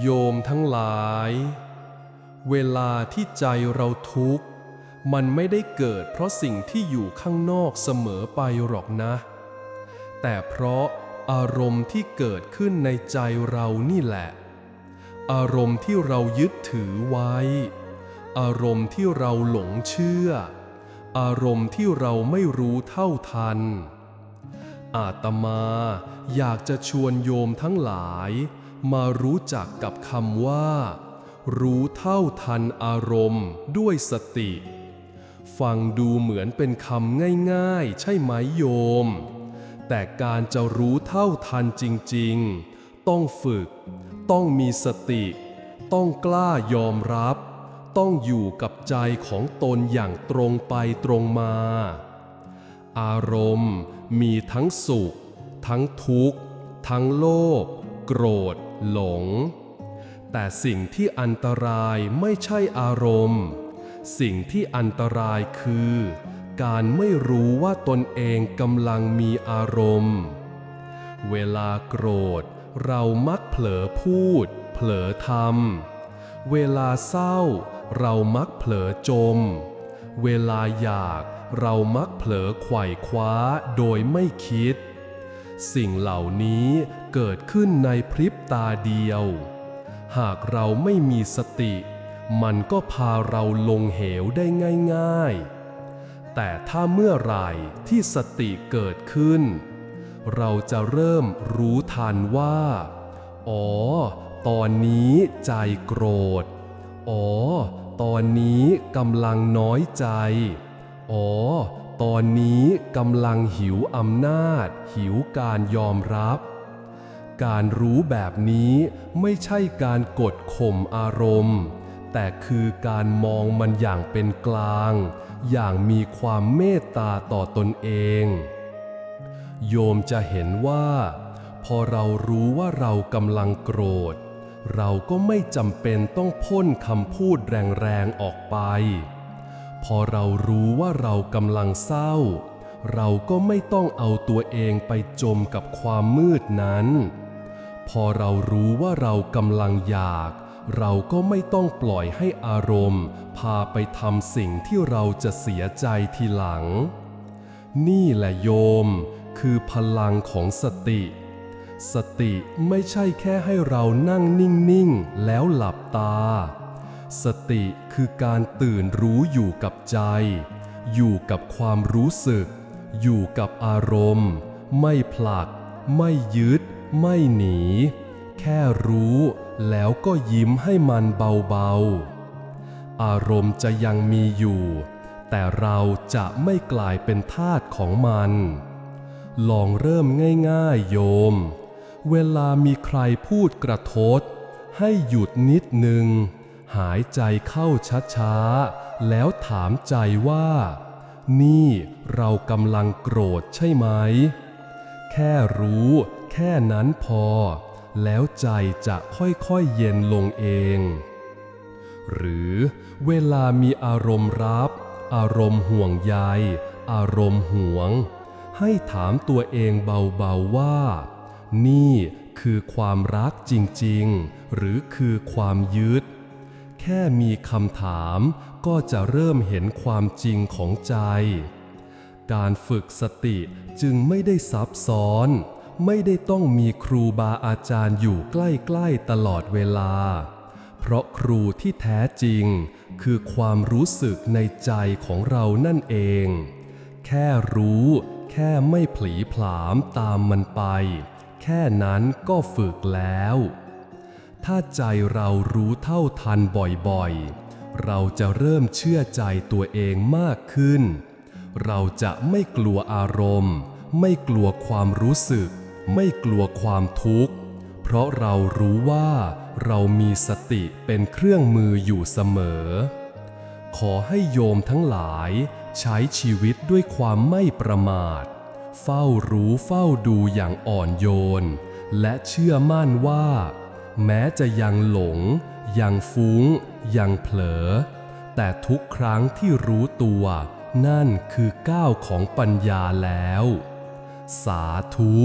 โยมทั้งหลาย เวลาที่ใจเราทุกข์ มันไม่ได้เกิดเพราะสิ่งที่อยู่ข้างนอกเสมอไปหรอกนะ แต่เพราะอารมณ์ที่เกิดขึ้นในใจเรานี่แหละ อารมณ์ที่เรายึดถือไว้ อารมณ์ที่เราหลงเชื่อ อารมณ์ที่เราไม่รู้เท่าทัน อาตมาอยากจะชวนโยมทั้งหลาย มารู้จักกับคำว่า รู้เท่าทันอารมณ์ด้วยสติ ฟังดูเหมือนเป็นคำง่ายๆ ใช่ไหมโยม แต่การจะรู้เท่าทันจริงๆ ต้องฝึก ต้องมีสติ ต้องกล้ายอมรับ ต้องอยู่กับใจของตนอย่างตรงไปตรงมา อารมณ์มีทั้งสุข ทั้งทุกข์ ทั้งโลภโกรธ หลง แต่สิ่งที่อันตรายไม่ใช่อารมณ์ สิ่งที่อันตรายคือ การไม่รู้ว่าตนเองกำลังมีอารมณ์ เวลาโกรธ เรามักเผลอพูด เผลอทำเวลาเศร้า เรามักเผลอจม เวลาอยากเรามักเผลอไขว่คว้าโดยไม่คิด สิ่งเหล่านี้เกิดขึ้นในพริบตาเดียว หากเราไม่มีสติ มันก็พาเราลงเหวได้ง่าย ๆ แต่ถ้าเมื่อไหร่ที่สติเกิดขึ้น เราจะเริ่มรู้ทันว่า อ๋อ ตอนนี้ใจโกรธ อ๋อ ตอนนี้กำลังน้อยใจ อ๋อ ตอนนี้กำลังหิวอำนาจ หิวการยอมรับ การรู้แบบนี้ไม่ใช่การกดข่มอารมณ์ แต่คือการมองมันอย่างเป็นกลาง อย่างมีความเมตตาต่อตนเอง โยมจะเห็นว่า พอเรารู้ว่าเรากำลังโกรธ เราก็ไม่จำเป็นต้องพ่นคำพูดแรงๆออกไป พอเรารู้ว่าเรากำลังเศร้า เราก็ไม่ต้องเอาตัวเองไปจมกับความมืดนั้น พอเรารู้ว่าเรากำลังอยาก เราก็ไม่ต้องปล่อยให้อารมณ์ พาไปทำสิ่งที่เราจะเสียใจทีหลัง นี่แหละโยม คือพลังของสติ สติไม่ใช่แค่ให้เรานั่งนิ่ง ๆ แล้วหลับตา สติคือการตื่นรู้อยู่กับใจ อยู่กับความรู้สึก อยู่กับอารมณ์ ไม่ผลัก ไม่ยึด ไม่หนี แค่รู้แล้วก็ยิ้มให้มันเบาๆ อารมณ์จะยังมีอยู่ แต่เราจะไม่กลายเป็นทาสของมัน ลองเริ่มง่ายๆ โยม เวลามีใครพูดกระทบให้หยุดนิดหนึ่ง หายใจเข้าช้าๆ แล้วถามใจว่า นี่เรากำลังโกรธใช่ไหม แค่รู้แค่นั้นพอ แล้วใจจะค่อยๆเย็นลงเอง หรือเวลามีอารมณ์รับ อารมณ์ห่วงใย อารมณ์หวง ให้ถามตัวเองเบาๆว่า นี่คือความรักจริงๆ หรือคือความยึด ค่มีคำถามก็จะเริ่มเห็นความจริงของใจ การฝึกสติจึงไม่ได้ซับซ้อน ไม่ได้ต้องมีครูบาอาจารย์อยู่ใกล้ๆตลอดเวลา เพราะครูที่แท้จริง คือความรู้สึกในใจของเรานั่นเอง แค่รู้ แค่ไม่ผลีผลามตามมันไป แค่นั้นก็ฝึกแล้ว ถ้าใจเรารู้เท่าทันบ่อยๆ เราจะเริ่มเชื่อใจตัวเองมากขึ้น เราจะไม่กลัวอารมณ์ ไม่กลัวความรู้สึก ไม่กลัวความทุกข์ เพราะเรารู้ว่าเรามีสติเป็นเครื่องมืออยู่เสมอ ขอให้โยมทั้งหลายใช้ชีวิตด้วยความไม่ประมาท เฝ้ารู้เฝ้าดูอย่างอ่อนโยน และเชื่อมั่นว่า แม้จะยังหลง ยังฟุ้ง ยังเผลอ แต่ทุกครั้งที่รู้ตัว นั่นคือก้าวของปัญญาแล้ว สาธุ